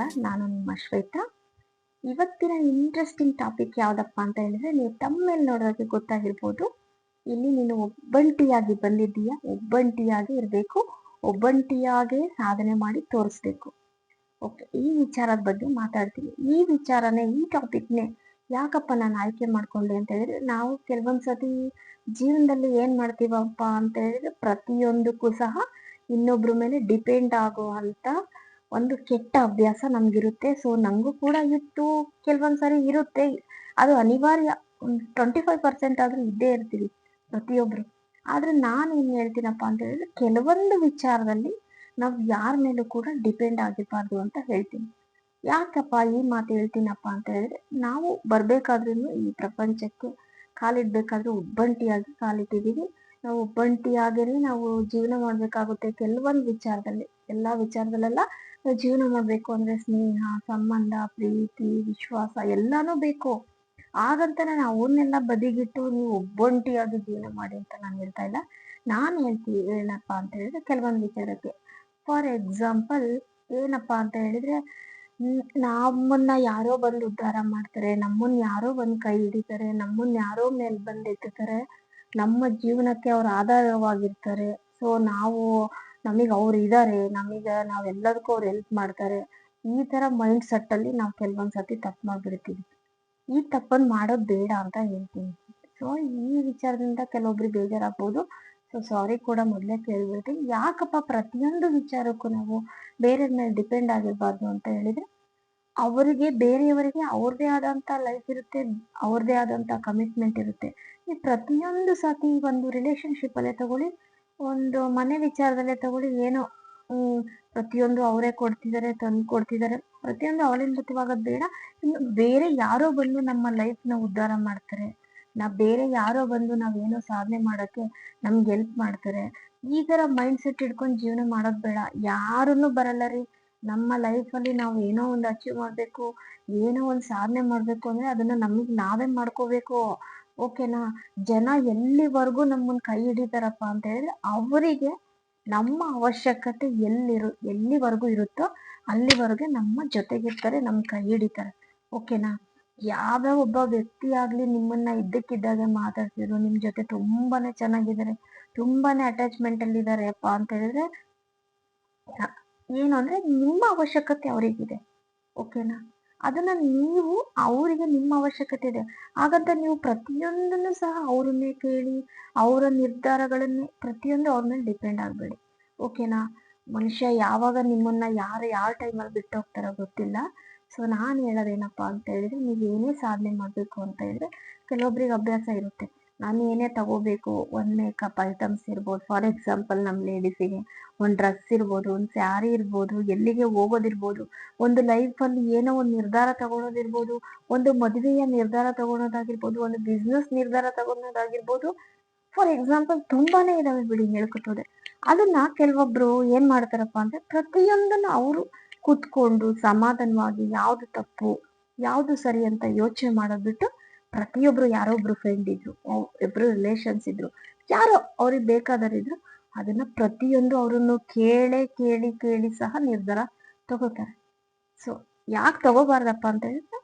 ನಮಸ್ಕಾರ, ನಾನು ನಿಮ್ಮ ಶ್ವೇತಾ. ಇವತ್ತಿನ ಇಂಟ್ರೆಸ್ಟಿಂಗ್ ಟಾಪಿಕ್ ಯಾವುದಪ್ಪ ಅಂತ ಹೇಳಿದ್ರೆ, ನೀವು ತಮ್ಮೇಲೆ ನೋಡೋದಕ್ಕೆ ಗೊತ್ತಾಗಿರ್ಬೋದು. ಇಲ್ಲಿ ನೀನು ಒಬ್ಬಂಟಿಯಾಗಿ ಬಂದಿದ್ದೀಯಾ? ಒಬ್ಬಂಟಿಯಾಗಿ ಇರಬೇಕು. ಒಬ್ಬಂಟಿಯಾಗೆ ಸಾಧನೆ ಮಾಡಿ ತೋರಿಸ್ಬೇಕು. ಓಕೆ ಈ ವಿಚಾರದ ಬಗ್ಗೆ ಮಾತಾಡ್ತೀನಿ. ಈ ವಿಚಾರನೇ, ಈ ಟಾಪಿಕ್ನೇ ಯಾಕಪ್ಪ ನಾನು ಆಯ್ಕೆ ಮಾಡ್ಕೊಂಡೆ ಅಂತ ಹೇಳಿದ್ರೆ, ನಾವು ಕೆಲವೊಂದ್ಸತಿ ಜೀವನದಲ್ಲಿ ಏನ್ ಮಾಡ್ತೀವಪ್ಪ ಅಂತ ಹೇಳಿದ್ರೆ, ಪ್ರತಿಯೊಂದಕ್ಕೂ ಸಹ ಇನ್ನೊಬ್ರ ಮೇಲೆ ಡಿಪೆಂಡ್ ಆಗುವಂತ ಒಂದು ಕೆಟ್ಟ ಅಭ್ಯಾಸ ನಮ್ಗಿರುತ್ತೆ. ಸೊ ನಂಗೂ ಕೂಡ ಇತ್ತು. ಕೆಲವೊಂದ್ಸರಿ ಇರುತ್ತೆ. ಅದು ಅನಿವಾರ್ಯ. ಒಂದು ಟ್ವೆಂಟಿ ಫೈವ್ ಪರ್ಸೆಂಟ್ ಆದ್ರೂ ಇದ್ದೇ ಇರ್ತೀವಿ ಪ್ರತಿಯೊಬ್ರು. ಆದ್ರೆ ನಾನು ಏನು ಹೇಳ್ತೀನಪ್ಪ ಅಂತ ಹೇಳಿದ್ರೆ, ಕೆಲವೊಂದು ವಿಚಾರದಲ್ಲಿ ನಾವು ಯಾರ ಮೇಲೂ ಕೂಡ ಡಿಪೆಂಡ್ ಆಗಿರ್ಬಾರ್ದು ಅಂತ ಹೇಳ್ತೀನಿ. ಯಾಕಪ್ಪ ಈ ಮಾತು ಹೇಳ್ತೀನಪ್ಪ ಅಂತ ಹೇಳಿದ್ರೆ, ನಾವು ಬರ್ಬೇಕಾದ್ರೂ ಈ ಪ್ರಪಂಚಕ್ಕೆ ಕಾಲಿಡ್ಬೇಕಾದ್ರೆ ಒಬ್ಬಂಟಿಯಾಗಿ ಕಾಲಿಟ್ಟಿದ್ದೀವಿ. ನಾವು ಒಬ್ಬಂಟಿಯಾಗೇನೆ ನಾವು ಜೀವನ ಮಾಡಬೇಕಾಗುತ್ತೆ. ಕೆಲವೊಂದು ವಿಚಾರದಲ್ಲಿ, ಎಲ್ಲಾ ವಿಚಾರದಲ್ಲೆಲ್ಲ ಜೀವನ ಮಾಡ್ಬೇಕು ಅಂದರೆ ಸ್ನೇಹ, ಸಂಬಂಧ, ಪ್ರೀತಿ, ವಿಶ್ವಾಸ ಎಲ್ಲನೂ ಬೇಕು. ಹಾಗಂತ ನಾನು ಅವನ್ನೆಲ್ಲ ಬದಿಗಿಟ್ಟು ನೀವು ಒಬ್ಬೊಂಟಿಯಾಗಿ ಜೀವನ ಮಾಡಿ ಅಂತ ನಾನು ಹೇಳ್ತಾ ಇಲ್ಲ. ನಾನು ಹೇಳ್ತೀನಿ ಏನಪ್ಪ ಅಂತ ಹೇಳಿದ್ರೆ ಕೆಲವೊಂದು ವಿಚಾರಕ್ಕೆ. ಫಾರ್ ಎಕ್ಸಾಂಪಲ್ ಏನಪ್ಪಾ ಅಂತ ಹೇಳಿದ್ರೆ ನಮ್ಮನ್ನ ಯಾರೋ ಬಂದು ಉದ್ಧಾರ ಮಾಡ್ತಾರೆ ನಮ್ಮನ್ನ ಯಾರೋ ಬಂದು ಕೈ ಹಿಡಿತಾರೆ ನಮ್ಮನ್ನ ಯಾರೋ ಮೇಲ್ ಬಂದು ನಮ್ಮ ಜೀವನಕ್ಕೆ ಅವ್ರ ಆಧಾರವಾಗಿರ್ತಾರೆ. ಸೊ ನಾವು ನಮಗ್ ಅವ್ರು ಇದ್ದಾರೆ ನಮಗೆ ನಾವೆಲ್ಲದಕ್ಕೂ ಅವ್ರು ಹೆಲ್ಪ್ ಮಾಡ್ತಾರೆ. ಈ ತರ ಮೈಂಡ್ ಸೆಟ್ ಅಲ್ಲಿ ನಾವು ಕೆಲವೊಂದು ಸತಿ ತಪ್ಪು ಮಾಡ್ಬಿಡ್ತೀವಿ. ಈ ತಪ್ಪನ್ನು ಮಾಡೋದು ಬೇಡ ಅಂತ ಹೇಳ್ತೀನಿ. ಸೊ ಈ ವಿಚಾರದಿಂದ ಕೆಲವೊಬ್ರಿಗೆ ಬೇಜಾರಾಗ್ಬೋದು. ಸೊ ಸಾರಿ ಕೂಡ ಮೊದಲೇ ಕೇಳ್ಬಿಡ್ತೀನಿ. ಯಾಕಪ್ಪ ಪ್ರತಿಯೊಂದು ವಿಚಾರಕ್ಕೂ ನಾವು ಬೇರೆಯವ್ರ ಮೇಲೆ ಡಿಪೆಂಡ್ ಆಗಿರ್ಬಾರ್ದು ಅಂತ ಹೇಳಿದ್ರೆ, ಅವರಿಗೆ ಬೇರೆಯವರಿಗೆ ಅವ್ರದೇ ಆದಂತ ಲೈಫ್ ಇರುತ್ತೆ, ಅವ್ರದೇ ಆದಂತ ಕಮಿಟ್ಮೆಂಟ್ ಇರುತ್ತೆ. ಈ ಪ್ರತಿಯೊಂದು ಸತಿ ಒಂದು ರಿಲೇಶನ್ಶಿಪ್ ಅಲ್ಲೇ ತಗೊಳ್ಳಿ. ಒಂದು ಮನೆ ವಿಚಾರದಲ್ಲೇ ತಗೊಳ್ಳಿ, ಏನೋ ಪ್ರತಿಯೊಂದು ಅವರೇ ಕೊಡ್ತಿದ್ದಾರೆ ತಂದು ಕೊಡ್ತಿದ್ದಾರೆ ಪ್ರತಿಯೊಂದು ಅವಲಂಬಿತವಾಗೋದ್ ಬೇಡ. ಇನ್ನು ಬೇರೆ ಯಾರೋ ಬಂದು ನಮ್ಮ ಲೈಫ್ನ ಉದ್ಧಾರ ಮಾಡ್ತಾರೆ. ನಾ ಬೇರೆ ಯಾರೋ ಬಂದು ನಾವೇನೋ ಸಾಧನೆ ಮಾಡೋಕ್ಕೆ ನಮ್ಗೆ ಹೆಲ್ಪ್ ಮಾಡ್ತಾರೆ. ಈ ತರ ಮೈಂಡ್ ಸೆಟ್ ಇಟ್ಕೊಂಡ್ ಜೀವನ ಮಾಡೋದು ಬೇಡ. ಯಾರನ್ನು ಬರಲ್ಲ ರೀ. ನಮ್ಮ ಲೈಫ್ ಅಲ್ಲಿ ನಾವು ಏನೋ ಒಂದು ಅಚೀವ್ ಮಾಡಬೇಕು, ಏನೋ ಒಂದು ಸಾಧನೆ ಮಾಡಬೇಕು ಅಂದ್ರೆ ಅದನ್ನ ನಮಗೆ ನಾವೇ ಮಾಡ್ಕೋಬೇಕು. ಓಕೆನಾ? ಜನ ಎಲ್ಲಿವರೆಗೂ ನಮ್ಮನ್ನ ಕೈ ಹಿಡಿತಾರಪ್ಪ ಅಂತ ಹೇಳಿದ್ರೆ ಅವರಿಗೆ ನಮ್ಮ ಅವಶ್ಯಕತೆ ಎಲ್ಲಿರು, ಎಲ್ಲಿವರೆಗೂ ಇರುತ್ತೋ ಅಲ್ಲಿವರೆಗೆ ನಮ್ಮ ಜೊತೆಗಿರ್ತಾರೆ, ನಮ್ಮ ಕೈ ಹಿಡಿತಾರೆ. ಓಕೆನಾ? ಯಾವ್ಯಾವ ಒಬ್ಬ ವ್ಯಕ್ತಿ ಆಗಲಿ ನಿಮ್ಮನ್ನ ಇದ್ದಕ್ಕಿದ್ದಾಗೆ ಮಾತಾಡ್ತಿದ್ರು ನಿಮ್ಮ ಜೊತೆ ತುಂಬಾನೇ ಚೆನ್ನಾಗಿದ್ದಾರೆ, ತುಂಬಾನೇ ಅಟ್ಯಾಚ್ಮೆಂಟ್ ಅಲ್ಲಿ ಇದಾರೆ ಅಪ್ಪ ಅಂತ ಹೇಳಿದ್ರೆ ಏನು ಅಂದ್ರೆ ನಿಮ್ಮ ಅವಶ್ಯಕತೆ ಅವರಿಗಿದೆ. ಓಕೆನಾ? ಅದನ್ನ ನೀವು ಅವರಿಗೆ ನಿಮ್ಮ ಅವಶ್ಯಕತೆ ಇದೆ. ಹಾಗಂತ ನೀವು ಪ್ರತಿಯೊಂದನ್ನು ಸಹ ಅವರನ್ನೇ ಕೇಳಿ, ಅವರ ನಿರ್ಧಾರಗಳನ್ನೇ ಪ್ರತಿಯೊಂದು ಅವ್ರ ಮೇಲೆ ಡಿಪೆಂಡ್ ಆಗಬೇಡಿ. ಓಕೆನಾ ಮನುಷ್ಯ ಯಾವಾಗ ನಿಮ್ಮನ್ನ ಯಾರು ಯಾವ ಟೈಮಲ್ಲಿ ಬಿಟ್ಟು ಹೋಗ್ತಾರೋ ಗೊತ್ತಿಲ್ಲ. ಸೊ ನಾನು ಹೇಳೋದೇನಪ್ಪ ಅಂತ ಹೇಳಿದ್ರೆ, ನೀವು ಏನೇ ಸಾಧನೆ ಮಾಡಬೇಕು ಅಂತ ಹೇಳಿದ್ರೆ, ಕೆಲವೊಬ್ರಿಗೆ ಅಭ್ಯಾಸ ಇರುತ್ತೆ. ನಾನು ಏನೇ ತಗೋಬೇಕು, ಒಂದ್ ಮೇಕಪ್ ಐಟಮ್ಸ್ ಇರ್ಬೋದು ಫಾರ್ ಎಕ್ಸಾಂಪಲ್ ನಮ್ಮ ಲೇಡೀಸಿಗೆ ಒಂದು ಡ್ರೆಸ್ ಇರ್ಬೋದು, ಒಂದು ಸ್ಯಾರಿ ಇರ್ಬೋದು, ಎಲ್ಲಿಗೆ ಹೋಗೋದಿರ್ಬೋದು, ಒಂದು ಲೈಫ್ ಅಲ್ಲಿ ಏನೋ ಒಂದು ನಿರ್ಧಾರ ತಗೊಳೋದಿರ್ಬೋದು, ಒಂದು ಮದುವೆಯ ನಿರ್ಧಾರ ತಗೊಳೋದಾಗಿರ್ಬೋದು, ಒಂದು ಬಿಸ್ನೆಸ್ ನಿರ್ಧಾರ ತಗೊಳೋದಾಗಿರ್ಬೋದು ಫಾರ್ ಎಕ್ಸಾಂಪಲ್ ತುಂಬಾನೇ ಇದಾವೆ ಬಿಡಿ ಹೇಳ್ಕೊತದೆ ಅದನ್ನ ಕೆಲವೊಬ್ರು ಏನ್ ಮಾಡ್ತಾರಪ್ಪ ಅಂದ್ರೆ ಪ್ರತಿಯೊಂದನ್ನು ಅವರು ಕೂತ್ಕೊಂಡು ಸಮಾಧಾನವಾಗಿ ಯಾವ್ದು ತಪ್ಪು, ಯಾವ್ದು ಸರಿ ಅಂತ ಯೋಚನೆ ಮಾಡೋದ್ ಬಿಟ್ಟು ಪ್ರತಿಯೊಬ್ರು ಯಾರೋ ಒಬ್ರು ಫ್ರೆಂಡ್ ಇದ್ರು ಇಬ್ರು ರಿಲೇಷನ್ಸ್ ಇದ್ರು, ಯಾರೋ ಅವ್ರಿಗೆ ಬೇಕಾದವರಿದ್ರು ಅದನ್ನ ಪ್ರತಿಯೊಂದು ಅವರನ್ನು ಕೇಳೇ ಕೇಳಿ ಕೇಳಿ ಸಹ ನಿರ್ಧಾರ ತಗೋತಾರೆ. ಸೊ ಯಾಕೆ ತಗೋಬಾರ್ದಪ್ಪ ಅಂತ ಹೇಳಿದ್ರೆ,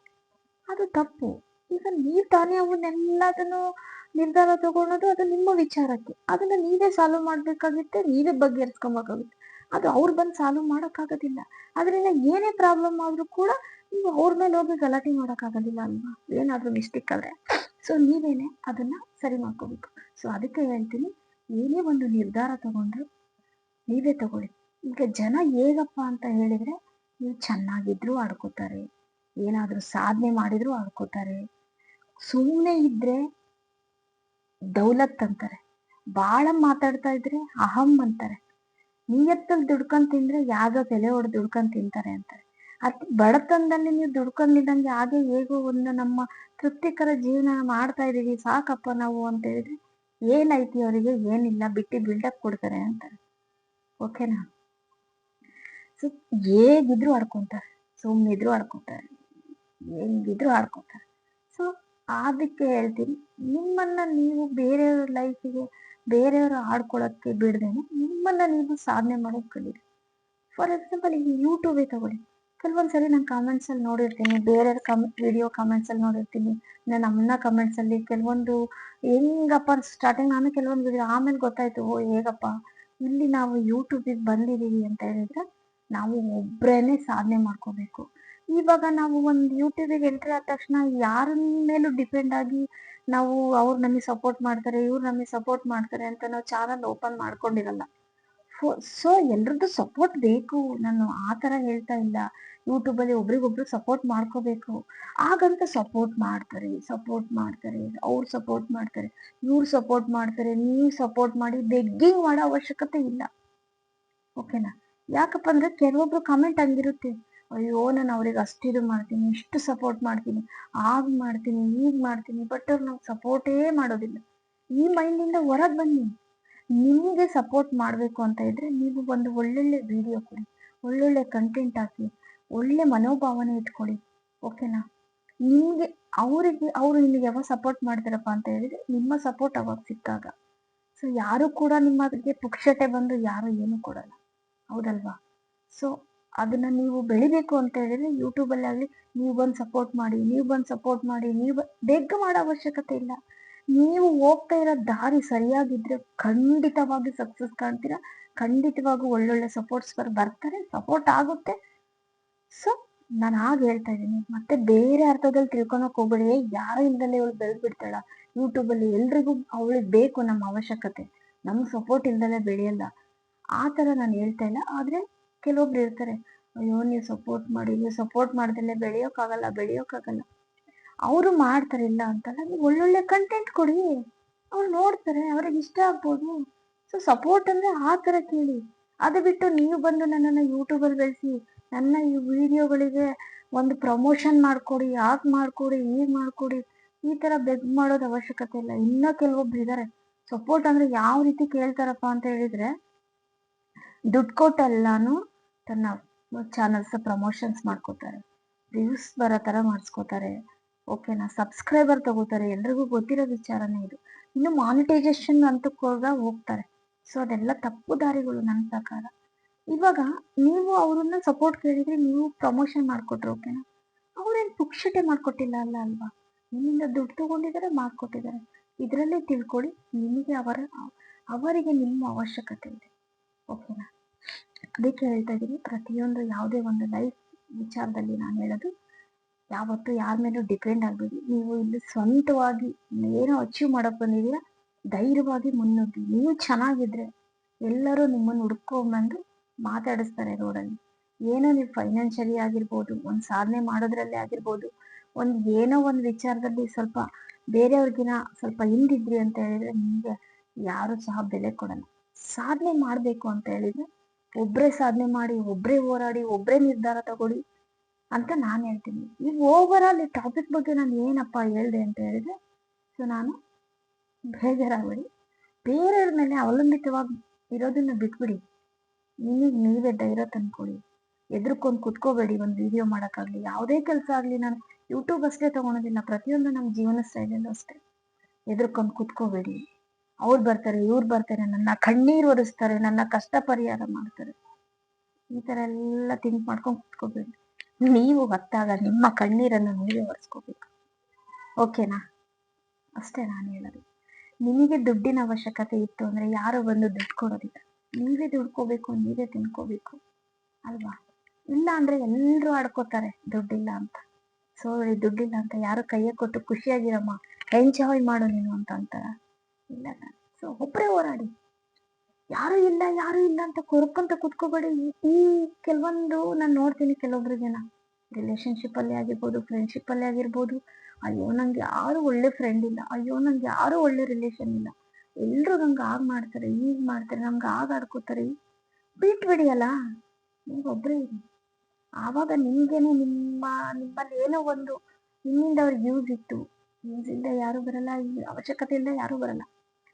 ಅದು ತಪ್ಪು. ಈಗ ನೀವ್ ತಾನೇ ಅವನ್ನೆಲ್ಲದನ್ನು ನಿರ್ಧಾರ ತಗೊಳೋದು ಅದು ನಿಮ್ಮ ವಿಚಾರಕ್ಕೆ. ಅದನ್ನ ನೀವೇ ಸಾಲ್ವ್ ಮಾಡ್ಬೇಕಾಗುತ್ತೆ, ನೀವೇ ಬಗೆಹರಿಸ್ಕೊಬೇಕಾಗುತ್ತೆ. ಅದು ಅವ್ರು ಬಂದು ಸಾಲ್ವ್ ಮಾಡೋಕ್ಕಾಗೋದಿಲ್ಲ. ಅದರಿಂದ ಏನೇ ಪ್ರಾಬ್ಲಮ್ ಆದ್ರೂ ಕೂಡ ನೀವು ಅವ್ರ ಮೇಲೆ ಹೋಗಿ ಗಲಾಟೆ ಮಾಡೋಕ್ಕಾಗೋದಿಲ್ಲ ಅಲ್ವಾ? ಏನಾದ್ರೂ ಮಿಸ್ಟೇಕ್ ಆದ್ರೆ. ಸೊ ನೀವೇನೆ ಅದನ್ನ ಸರಿ ಮಾಡ್ಕೋಬೇಕು. ಸೊ ಅದಕ್ಕೆ ಹೇಳ್ತೀನಿ ಏನೇ ಒಂದು ನಿರ್ಧಾರ ತಗೊಂಡ್ರು ನೀವೇ ತಗೊಳ್ಳಿ. ಈಗ ಜನ ಹೇಗಪ್ಪ ಅಂತ ಹೇಳಿದ್ರೆ, ನೀವು ಚೆನ್ನಾಗಿದ್ರು ಆಡ್ಕೋತಾರೆ. ಏನಾದ್ರೂ ಸಾಧನೆ ಮಾಡಿದ್ರು ಆಡ್ಕೋತಾರೆ. ಸುಮ್ಮನೆ ಇದ್ರೆ ದೌಲತ್ ಅಂತಾರೆ. ಬಾಳ ಮಾತಾಡ್ತಾ ಇದ್ರೆ ಅಹಂ ಅಂತಾರೆ. ನಿಯತ್ತಲ್ಲಿ ದುಡ್ಕೊಂಡ್ ತಿಂದ್ರೆ ಯಾವ ತಲೆ ಹೊಡೆದು ದುಡ್ಕೊಂಡ್ ತಿಂತಾರೆ ಅಂತಾರೆ. ಅದ್ ಬಡತನದಲ್ಲಿ ನೀವು ದುಡ್ಕೊಂಡಿದ್ದಂಗೆ ಹಾಗೆ ಹೇಗೋ ಒಂದು ನಮ್ಮ ತೃಪ್ತಿಕರ ಜೀವನ ಮಾಡ್ತಾ ಇದೀವಿ ಸಾಕಪ್ಪ ನಾವು ಅಂತ ಹೇಳಿದ್ರೆ ಏನೈತಿ ಅವರಿಗೆ? ಏನಿಲ್ಲ, ಬಿಟ್ಟು ಬಿಲ್ಡಪ್ ಕೊಡ್ತಾರೆ ಅಂತ. ಓಕೆನಾ ಸೊ, ಹೇಗಿದ್ರು ಆಡ್ಕೊಂತಾರೆ ಸುಮ್ಮನಿದ್ರು ಆಡ್ಕೊಂತಾರೆ, ಹೆಂಗಿದ್ರು ಆಡ್ಕೊಂತಾರೆ. ಸೊ ಅದಕ್ಕೆ ಹೇಳ್ತೀನಿ, ನಿಮ್ಮನ್ನ ನೀವು ಬೇರೆಯವ್ರ ಲೈಫಿಗೆ ಬೇರೆಯವರು ಆಡ್ಕೊಳಕ್ಕೆ ಬಿಡ್ದೇನೆ ನಿಮ್ಮನ್ನ ನೀವು ಸಾಧನೆ ಮಾಡೋದ್ ಕಲೀರಿ ಫಾರ್ ಎಕ್ಸಾಂಪಲ್ ಈಗ ಯೂಟ್ಯೂಬೇ ತಗೊಳ್ಳಿ. ಕೆಲವೊಂದ್ಸರಿ ನಾನು ಕಾಮೆಂಟ್ಸ್ ಅಲ್ಲಿ ನೋಡಿರ್ತೀನಿ ಬೇರೆಯವ್ರ ಕಮ್ ವಿಡಿಯೋ ಕಾಮೆಂಟ್ಸ್ ಅಲ್ಲಿ ನೋಡಿರ್ತೀನಿ. ನನ್ನ ಅಮ್ಮನ ಕಾಮೆಂಟ್ಸ್ ಅಲ್ಲಿ ಕೆಲವೊಂದು ಹೆಂಗಪ್ಪ ಸ್ಟಾರ್ಟಿಂಗ್ ನಾನು ಕೆಲವೊಂದು ವಿಡಿಯೋ ಆಮೇಲೆ ಗೊತ್ತಾಯ್ತು, ಓ ಹೇಗಪ್ಪ? ಇಲ್ಲಿ ನಾವು ಯೂಟ್ಯೂಬಿಗೆ ಬಂದಿದೀವಿ ಅಂತ ಹೇಳಿದ್ರೆ ನಾವು ಒಬ್ಬರೇನೆ ಸಾಧನೆ ಮಾಡ್ಕೋಬೇಕು. ಇವಾಗ ನಾವು ಒಂದು ಯೂಟ್ಯೂಬಿಗೆ ಎಂಟ್ರಿ ಆದ ತಕ್ಷಣ ಯಾರ ಮೇಲೂ ಡಿಪೆಂಡ್ ಆಗಿ ನಾವು ಅವ್ರು ನಮಗೆ ಸಪೋರ್ಟ್ ಮಾಡ್ತಾರೆ, ಇವ್ರು ನಮಗೆ ಸಪೋರ್ಟ್ ಮಾಡ್ತಾರೆ ಅಂತ ನಾವು ಚಾನಲ್ ಓಪನ್ ಮಾಡ್ಕೊಂಡಿರಲ್ಲ. ಸೊ ಎಲ್ರದ್ದು ಸಪೋರ್ಟ್ ಬೇಕು. ನಾನು ಆ ಥರ ಹೇಳ್ತಾ ಇಲ್ಲ. ಯೂಟ್ಯೂಬಲ್ಲಿ ಒಬ್ರಿಗೊಬ್ರು ಸಪೋರ್ಟ್ ಮಾಡ್ಕೋಬೇಕು. ಹಾಗಂತ ಸಪೋರ್ಟ್ ಮಾಡ್ತಾರೆ ಸಪೋರ್ಟ್ ಮಾಡ್ತಾರೆ, ಅವ್ರು ಸಪೋರ್ಟ್ ಮಾಡ್ತಾರೆ, ಇವ್ರು ಸಪೋರ್ಟ್ ಮಾಡ್ತಾರೆ, ನೀವು ಸಪೋರ್ಟ್ ಮಾಡಿ ಬೆಗ್ಗಿಂಗ್ ಮಾಡೋ ಅವಶ್ಯಕತೆ ಇಲ್ಲ. ಓಕೆನಾ ಯಾಕಪ್ಪ ಅಂದ್ರೆ ಕೆಲವೊಬ್ರು ಕಮೆಂಟ್ ಹಂಗಿರುತ್ತೆ. ಅಯ್ಯೋ, ನಾನು ಅವ್ರಿಗೆ ಅಷ್ಟಿದು ಮಾಡ್ತೀನಿ, ಇಷ್ಟು ಸಪೋರ್ಟ್ ಮಾಡ್ತೀನಿ ಆಗ ಮಾಡ್ತೀನಿ ಈಗ ಮಾಡ್ತೀನಿ ಬಟ್ ಅವ್ರು ನಾವು ಸಪೋರ್ಟೇ ಮಾಡೋದಿಲ್ಲ. ಈ ಮೈಂಡಿಂದ ಹೊರಗೆ ಬನ್ನಿ. ನಿಮಗೆ ಸಪೋರ್ಟ್ ಮಾಡಬೇಕು ಅಂತ ಇದ್ದರೆ ನೀವು ಒಂದು ಒಳ್ಳೊಳ್ಳೆ ವಿಡಿಯೋ ಕೊಡಿ, ಒಳ್ಳೊಳ್ಳೆ ಕಂಟೆಂಟ್ ಹಾಕಿ, ಒಳ್ಳೆ ಮನೋಭಾವನೆ ಇಟ್ಕೊಳ್ಳಿ ಓಕೆನಾ ನಿಮಗೆ ಅವರಿಗೆ, ಅವರು ನಿಮಗೆ ಯಾವಾಗ ಸಪೋರ್ಟ್ ಮಾಡ್ತಾರಪ್ಪ ಅಂತ ಹೇಳಿದರೆ ನಿಮ್ಮ ಸಪೋರ್ಟ್ ಅವಾಗ ಸಿಕ್ಕಾಗ. ಸೊ ಯಾರು ಕೂಡ ನಿಮಗೆ ಪುಕ್ಷಟೆ ಬಂದು ಯಾರು ಏನು ಕೊಡಲ್ಲ, ಹೌದಲ್ವಾ? ಸೊ ಅದನ್ನ ನೀವು ಬೆಳಿಬೇಕು ಅಂತ ಹೇಳಿದರೆ ಯೂಟ್ಯೂಬಲ್ಲಾಗಲಿ ನೀವು ಬಂದು ಸಪೋರ್ಟ್ ಮಾಡಿ, ನೀವು ಬಂದು ಸಪೋರ್ಟ್ ಮಾಡಿ, ನೀವು ಬೇಗ ಮಾಡೋ ಅವಶ್ಯಕತೆ ಇಲ್ಲ. ನೀವು ಹೋಗ್ತಾ ಇರೋ ದಾರಿ ಸರಿಯಾಗಿದ್ರೆ ಖಂಡಿತವಾಗಿ ಸಕ್ಸಸ್ ಕಾಣ್ತೀರಾ. ಖಂಡಿತವಾಗೂ ಒಳ್ಳೊಳ್ಳೆ ಸಪೋರ್ಟ್ಸ್ ಬರ್ತಾರೆ ಸಪೋರ್ಟ್ ಆಗುತ್ತೆ. ಸೊ ನಾನು ಹಾಗೆ ಹೇಳ್ತಾ ಇದ್ದೀನಿ. ಮತ್ತೆ ಬೇರೆ ಅರ್ಥದಲ್ಲಿ ತಿಳ್ಕೊಳಕ್ ಹೋಗ್ಬೇಡಿ. ಯಾರ ಇಲ್ದಲೆ ಇವಳು ಬೆಳೆದ್ ಬಿಡ್ತಾಳ ಯೂಟ್ಯೂಬಲ್ಲಿ ಎಲ್ರಿಗೂ ಅವಳಿಗೆ ಬೇಕು ನಮ್ಮ ಅವಶ್ಯಕತೆ. ನಮ್ಮ ಸಪೋರ್ಟ್ ಇಲ್ದಲೇ ಬೆಳೆಯಲ್ಲ. ಆ ಥರ ನಾನು ಹೇಳ್ತಾ ಇಲ್ಲ. ಆದ್ರೆ ಕೆಲವೊಬ್ರು ಇರ್ತಾರೆ. ಅಯ್ಯೋ, ನೀವು ಸಪೋರ್ಟ್ ಮಾಡಿ, ನೀವು ಸಪೋರ್ಟ್ ಮಾಡ್ದಲ್ಲೇ ಬೆಳೆಯೋಕ್ಕಾಗಲ್ಲ ಬೆಳೆಯೋಕ್ಕಾಗಲ್ಲ ಅವರು ಮಾಡ್ತಾರೆ ಇಲ್ಲ ಅಂತಲ್ಲ, ನೀವು ಒಳ್ಳೊಳ್ಳೆ ಕಂಟೆಂಟ್ ಕೊಡಿ. ಅವ್ರು ನೋಡ್ತಾರೆ, ಅವ್ರಿಗೆ ಇಷ್ಟ ಆಗ್ಬೋದು. ಸೊ ಸಪೋರ್ಟ್ ಅಂದ್ರೆ ಆ ಥರ ಕೇಳಿ. ಅದು ಬಿಟ್ಟು ನೀವು ಬಂದು ನನ್ನನ್ನು ಯೂಟ್ಯೂಬಲ್ಲಿ ಬೆಳೆಸಿ, ನನ್ನ ಈ ವಿಡಿಯೋಗಳಿಗೆ ಒಂದು ಪ್ರಮೋಷನ್ ಮಾಡ್ಕೊಡಿ ಯಾಕೆ ಮಾಡ್ಕೊಡಿ ಈಗ ಮಾಡ್ಕೊಡಿ, ಈ ತರ ಬೆಗ್ ಮಾಡೋದು ಅವಶ್ಯಕತೆ ಇಲ್ಲ. ಇನ್ನೂ ಕೆಲವೊಬ್ರು ಇದ್ದಾರೆ ಸಪೋರ್ಟ್ ಅಂದ್ರೆ ಯಾವ ರೀತಿ ಕೇಳ್ತಾರಪ್ಪ ಅಂತ ಹೇಳಿದ್ರೆ, ದುಡ್ಡು ಕೊಟ್ಟೆಲ್ಲಾನು ತನ್ನ ಚಾನಲ್ಸ್ ಪ್ರಮೋಷನ್ಸ್ ಮಾಡ್ಕೋತಾರೆ. ವ್ಯೂಸ್ ಬರೋ ಥರ ಮಾಡಿಸ್ಕೋತಾರೆ. ಓಕೆನಾ ಸಬ್ಸ್ಕ್ರೈಬರ್ ತಗೋತಾರೆ, ಎಲ್ರಿಗೂ ಗೊತ್ತಿರೋ ವಿಚಾರನೇ ಇದು. ಇನ್ನು ಮಾನಿಟೈಸೇಷನ್ ಅಂತ ಕೂಡ ಹೋಗ್ತಾರೆ. ಸೊ ಅದೆಲ್ಲ ತಪ್ಪು ದಾರಿಗಳು ನನ್ನ ಪ್ರಕಾರ. ಇವಾಗ ನೀವು ಅವ್ರನ್ನ ಸಪೋರ್ಟ್ ಕೇಳಿದ್ರೆ ನೀವು ಪ್ರಮೋಷನ್ ಮಾಡಿಕೊಟ್ರೆ ಓಕೆನಾ ಅವ್ರೇನು ಪುಕ್ಷಟೆ ಮಾಡ್ಕೊಟ್ಟಿಲ್ಲ ಅಲ್ಲ ಅಲ್ವಾ? ನಿಮ್ಮಿಂದ ದುಡ್ಡು ತಗೊಂಡಿದ್ದಾರೆ ಮಾಡ್ಕೊಟ್ಟಿದ್ದಾರೆ ಇದರಲ್ಲೇ ತಿಳ್ಕೊಳ್ಳಿ, ನಿಮಗೆ ಅವರ, ಅವರಿಗೆ ನಿಮ್ಮ ಅವಶ್ಯಕತೆ ಇದೆ. ಓಕೆನಾ ಅದಕ್ಕೆ ಹೇಳ್ತಾ ಇದ್ದೀನಿ, ಪ್ರತಿಯೊಂದು ಯಾವುದೇ ಒಂದು ಲೈಫ್ ವಿಚಾರದಲ್ಲಿ ನಾನು ಹೇಳೋದು ಯಾವತ್ತು ಯಾರ ಮೇಲೂ ಡಿಪೆಂಡ್ ಆಗಬೇಡಿ. ನೀವು ಇಲ್ಲಿ ಸ್ವಂತವಾಗಿ ಏನೋ ಅಚೀವ್ ಮಾಡಕ್ ಬಂದಿದ್ದೀರಾ, ಧೈರ್ಯವಾಗಿ ಮುನ್ನುಗ್ಗಿ. ನೀವು ಚೆನ್ನಾಗಿದ್ರೆ ಎಲ್ಲರೂ ನಿಮ್ಮನ್ನು ಹುಡ್ಕೊಂಬಂದು ಮಾತಾಡಿಸ್ತಾರೆ ರೋಡಲ್ಲಿ ಏನೋ ನೀವು ಫೈನಾನ್ಷಿಯಲಿ ಆಗಿರ್ಬೋದು, ಒಂದು ಸಾಧನೆ ಮಾಡೋದ್ರಲ್ಲೇ ಆಗಿರ್ಬೋದು, ಒಂದು ಏನೋ ಒಂದು ವಿಚಾರದಲ್ಲಿ ಸ್ವಲ್ಪ ಬೇರೆಯವ್ರಿಗಿನ ಸ್ವಲ್ಪ ಹಿಂದಿದ್ರಿ ಅಂತ ಹೇಳಿದ್ರೆ ನಿಮಗೆ ಯಾರು ಸಹ ಬೆಲೆ ಕೊಡಲ್ಲ. ಸಾಧನೆ ಮಾಡಬೇಕು ಅಂತ ಹೇಳಿದ್ರೆ ಒಬ್ಬರೇ ಸಾಧನೆ ಮಾಡಿ ಒಬ್ಬರೇ ಹೋರಾಡಿ ಒಬ್ಬರೇ ನಿರ್ಧಾರ ತಗೊಳ್ಳಿ. ಅಂತ ನಾನು ಹೇಳ್ತೀನಿ. ಈ ಓವರ್ ಆಲ್ ಈ ಟಾಪಿಕ್ ಬಗ್ಗೆ ನಾನು ಏನಪ್ಪ ಹೇಳ್ದೆ ಅಂತ ಹೇಳಿದ್ರೆ ಸೊ ನಾನು ಬೇಜಾರಾಗಬೇಡಿ. ಬೇರೆಯವ್ರ ಮೇಲೆ ಅವಲಂಬಿತವಾಗಿ ಇರೋದನ್ನ ಬಿಟ್ಬಿಡಿ. ನಿಮಗೆ ನೀವೇ ಧೈರ್ಯ ತಂದ್ಕೊಳ್ಳಿ ಎದ್ರಕೊಂಡು ಕುತ್ಕೋಬೇಡಿ ಒಂದು ವಿಡಿಯೋ ಮಾಡೋಕ್ಕಾಗಲಿ. ಯಾವುದೇ ಕೆಲಸ ಆಗಲಿ ನಾನು ಯೂಟ್ಯೂಬ್ ಅಷ್ಟೇ ತೊಗೊಳೋದಿಲ್ಲ. ಪ್ರತಿಯೊಂದು ನಮ್ಮ ಜೀವನ ಸ್ಟೈಲಲ್ಲೂ ಅಷ್ಟೇ. ಎದ್ರಕೊಂಡು ಕುತ್ಕೋಬೇಡಿ. ಅವ್ರು ಬರ್ತಾರೆ, ಇವ್ರು ಬರ್ತಾರೆ, ನನ್ನ ಕಣ್ಣೀರು ಒರೆಸ್ತಾರೆ, ನನ್ನ ಕಷ್ಟ ಪರಿಹಾರ ಮಾಡ್ತಾರೆ. ಈ ಥರ ಎಲ್ಲ ಥಿಂಕ್ ಮಾಡ್ಕೊಂಡು ಕುತ್ಕೋಬೇಡಿ. ನೀವು ಹೊತ್ತಾಗ ನಿಮ್ಮ ಕಣ್ಣೀರನ್ನು ನೀವೇ ಒರೆಸ್ಕೋಬೇಕು. ಓಕೆನಾ? ಅಷ್ಟೇ ನಾನು ಹೇಳೋದು. ನಿಮಗೆ ದುಡ್ಡಿನ ಅವಶ್ಯಕತೆ ಇತ್ತು ಅಂದರೆ ಯಾರು ಬಂದು ದುಡ್ಡು ಕೊಡೋದಿಲ್ಲ. ನೀವೇ ದುಡ್ಕೋಬೇಕು, ನೀವೇ ತಿನ್ಕೋಬೇಕು, ಅಲ್ವಾ? ಇಲ್ಲ ಅಂದರೆ ಎಲ್ಲರೂ ಆಡ್ಕೋತಾರೆ, ದುಡ್ಡಿಲ್ಲ ಅಂತ. ಸೊ ದುಡ್ಡಿಲ್ಲ ಅಂತ ಯಾರು ಕೈಯ ಕೊಟ್ಟು ಖುಷಿಯಾಗಿರಮ್ಮ ಎಂಜಾಯ್ ಮಾಡು ನೀನು ಅಂತ ಅಂತಾರ? ಇಲ್ಲ ಸೊ ಒಬ್ಬರೇ ಹೋರಾಡಿ. ಯಾರು ಇಲ್ಲ ಯಾರು ಇಲ್ಲ ಅಂತ ಕೊರ್ಕೊಂತ ಕುತ್ಕೋಬೇಡಿ. ಈ ಕೆಲವೊಂದು ನಾನು ನೋಡ್ತೀನಿ ಕೆಲವೊಬ್ರು ಜನ. ರಿಲೇಶನ್ಶಿಪ್ ಅಲ್ಲಿ ಆಗಿರ್ಬೋದು ಫ್ರೆಂಡ್ಶಿಪ್ ಅಲ್ಲಿ ಆಗಿರ್ಬೋದು. ಅಯ್ಯೋ, ನಂಗೆ ಯಾರು ಒಳ್ಳೆ ಫ್ರೆಂಡ್ ಇಲ್ಲ. ಅಯ್ಯೋ, ನಂಗೆ ಯಾರು ಒಳ್ಳೆ ರಿಲೇಶನ್ ಇಲ್ಲ. ಎಲ್ಲರೂ ನಂಗೆ ಆಗ ಮಾಡ್ತಾರೆ ಈಗ ಮಾಡ್ತಾರೆ ನಮ್ಗೆ ಆಗ ಆಡ್ಕೋತಾರೆ. ಬಿಟ್ಬಿಡಿ ಅಲ್ಲ ನೀವು ಒಬ್ಬರೇ ಇರಿ. ಆವಾಗ ನಿಮ್ಗೇನೆ ನಿಮ್ಮ, ನಿಮ್ಮಲ್ಲಿ ಏನೋ ಒಂದು ನಿಮ್ಮಿಂದ ಅವ್ರಿಗೆ ಯೂಸ್ ಇತ್ತು. ಯೂಸ್ ಇಲ್ಲದೆ ಯಾರು ಬರಲ್ಲ ಅವಶ್ಯಕತೆ ಇಲ್ಲದೆ ಯಾರು ಬರಲ್ಲ.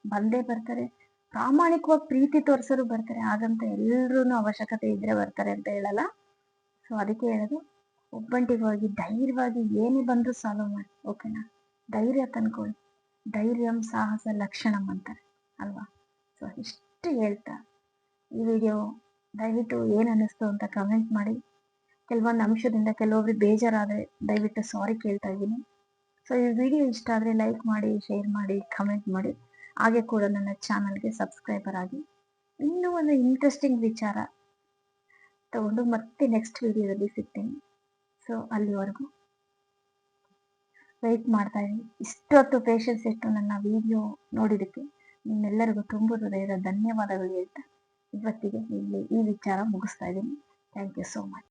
ಬಂದೇ ಬರ್ತಾರೆ. ಪ್ರಾಮಾಣಿಕವಾಗಿ ಪ್ರೀತಿ ತೋರಿಸೋರು ಬರ್ತಾರೆ. ಹಾಗಂತ ಎಲ್ರೂ ಅವಶ್ಯಕತೆ ಇದ್ರೆ ಬರ್ತಾರೆ ಅಂತ ಹೇಳಲ್ಲ. ಸೊ ಅದಕ್ಕೆ ಹೇಳೋದು ಹೋಗಿ ಧೈರ್ಯವಾಗಿ ಏನೇ ಬಂದರೂ ಸಾಲ್ವ್ ಮಾಡಿ ಓಕೆನಾ ಧೈರ್ಯ ತಂದ್ಕೊಳ್ಳಿ. ಧೈರ್ಯಂ ಸಾಹಸ ಲಕ್ಷಣಂ ಅಂತಾರೆ, ಅಲ್ವಾ? ಸೊ ಇಷ್ಟು ಹೇಳ್ತಾ, ಈ ವಿಡಿಯೋ ದಯವಿಟ್ಟು ಏನು ಅನ್ನಿಸ್ತು ಅಂತ ಕಮೆಂಟ್ ಮಾಡಿ. ಕೆಲವೊಂದು ಅಂಶದಿಂದ ಕೆಲವೊಬ್ರು ಬೇಜಾರಾದರೆ ದಯವಿಟ್ಟು ಸಾರಿ ಕೇಳ್ತಾ ಇದ್ದೀನಿ. ಸೊ ಈ ವಿಡಿಯೋ ಇಷ್ಟ ಆದರೆ ಲೈಕ್ ಮಾಡಿ ಶೇರ್ ಮಾಡಿ ಕಮೆಂಟ್ ಮಾಡಿ. ಹಾಗೆ ಕೂಡ ನನ್ನ ಚಾನಲ್ಗೆ ಸಬ್ಸ್ಕ್ರೈಬರ್ ಆಗಿ ಇನ್ನೂ ಒಂದು ಇಂಟ್ರೆಸ್ಟಿಂಗ್ ವಿಚಾರ ತಗೊಂಡು ಮತ್ತೆ ನೆಕ್ಸ್ಟ್ ವಿಡಿಯೋದಲ್ಲಿ ಸಿಗ್ತೀನಿ. ಸೊ ಅಲ್ಲಿವರೆಗೂ ವೆಯ್ಟ್ ಮಾಡ್ತಾ ಇದ್ದೀನಿ ಇಷ್ಟೊತ್ತು ಪೇಷನ್ಸ್ ಇಟ್ಟು ನನ್ನ ವಿಡಿಯೋ ನೋಡಿದ್ದಕ್ಕೆ ನಿಮ್ಮೆಲ್ಲರಿಗೂ ತುಂಬ ಹೃದಯದ ಧನ್ಯವಾದಗಳು ಹೇಳ್ತಾ ಇವತ್ತಿಗೆ ಇಲ್ಲಿ ಈ ವಿಚಾರ ಮುಗಿಸ್ತಾ ಇದ್ದೀನಿ. Thank you so much